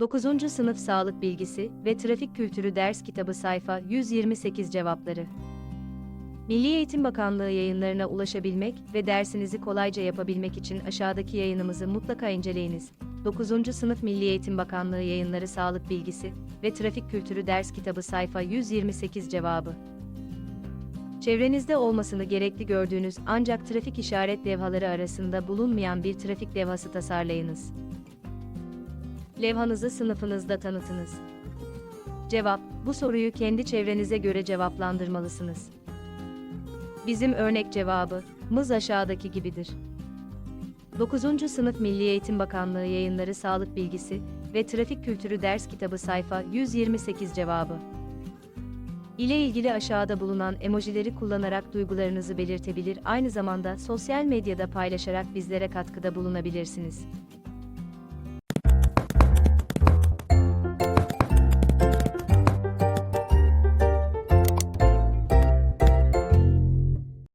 9. Sınıf Sağlık Bilgisi ve Trafik Kültürü Ders Kitabı sayfa 128 cevapları. Milli Eğitim Bakanlığı yayınlarına ulaşabilmek ve dersinizi kolayca yapabilmek için aşağıdaki yayınımızı mutlaka inceleyiniz. 9. Sınıf Milli Eğitim Bakanlığı yayınları Sağlık Bilgisi ve Trafik Kültürü Ders Kitabı sayfa 128 cevabı. Çevrenizde olmasını gerekli gördüğünüz ancak trafik işaret levhaları arasında bulunmayan bir trafik levhası tasarlayınız. Levhanızı sınıfınızda tanıtınız. Cevap: Bu soruyu kendi çevrenize göre cevaplandırmalısınız. Bizim örnek cevabımız aşağıdaki gibidir. 9. Sınıf Milli Eğitim Bakanlığı Yayınları Sağlık Bilgisi ve Trafik Kültürü Ders Kitabı sayfa 128 cevabı. ile ilgili aşağıda bulunan emojileri kullanarak duygularınızı belirtebilir, aynı zamanda sosyal medyada paylaşarak bizlere katkıda bulunabilirsiniz.